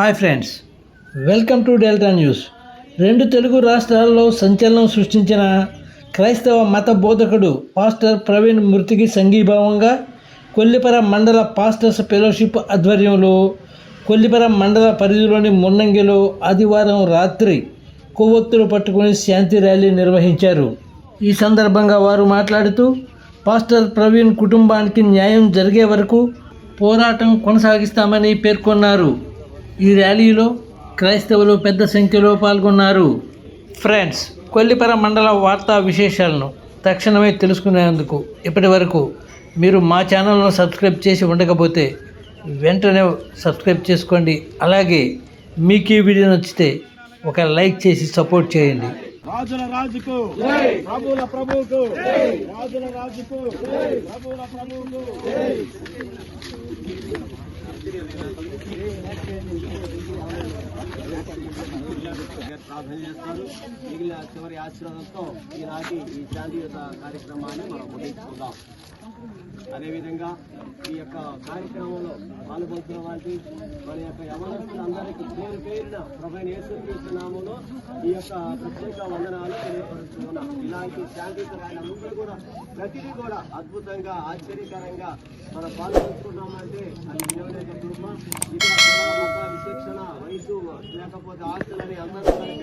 Hi friends welcome to Delta News. రెండు తెలుగు రాష్ట్రాల్లో సంచలనం సృష్టించిన క్రైస్తవ మత బోధకుడు పాస్టర్ ప్రవీణ్ మృతికి సంఘీభావంగా కొల్లిపర మండల పాస్టర్స్ ఫెలోషిప్ ఆధ్వర్యంలో కొల్లిపర మండల పరిధిలోని మున్నంగిలో ఆదివారం రాత్రి కొవ్వొత్తులు పట్టుకుని శాంతి ర్యాలీ నిర్వహించారు. ఈ సందర్భంగా వారు మాట్లాడుతూ పాస్టర్ ప్రవీణ్ కుటుంబానికి న్యాయం జరిగే వరకు పోరాటం కొనసాగిస్తామని పేర్కొన్నారు. ఈ ర్యాలీలో క్రైస్తవులు పెద్ద సంఖ్యలో పాల్గొన్నారు. ఫ్రెండ్స్ కొల్లిపర మండల వార్తా విశేషాలను తక్షణమే తెలుసుకునేందుకు ఇప్పటి వరకు మీరు మా ఛానల్ను సబ్స్క్రైబ్ చేసి ఉండకపోతే వెంటనే సబ్స్క్రైబ్ చేసుకోండి. అలాగే మీకు ఈ వీడియో నచ్చితే ఒక లైక్ చేసి సపోర్ట్ చేయండి. రాజుల రాజుకు ప్రభుల ప్రభువుకు రాజుల రాజుకు ప్రభుల ప్రభువుకు. ప్రార్థన చేస్తారు. మిగిలిన చివరి ఆశీర్వాదంతో ఈనాటి ఈ శాంతియుత కార్యక్రమాన్ని మనం ముగించుకుందాం. అదేవిధంగా ఈ యొక్క కార్యక్రమంలో పాల్గొంటున్న వారికి మన యొక్క యవనస్తులందరికీ పేరు పేరిన ప్రభైన యేసుక్రీస్తు ఈ యొక్క ప్రత్యేక వందనాలు తెలియపరుస్తున్నాం ఇలాంటి శాంతియుత అందరూ కూడా ప్రతిదీ కూడా అద్భుతంగా ఆశ్చర్యకరంగా మనం పాల్గొంటున్నామంటే అది దేవుని యొక్క కృప ఇతర విశిక్షణ వయసు లేకపోతే ఆస్తులని అందరూ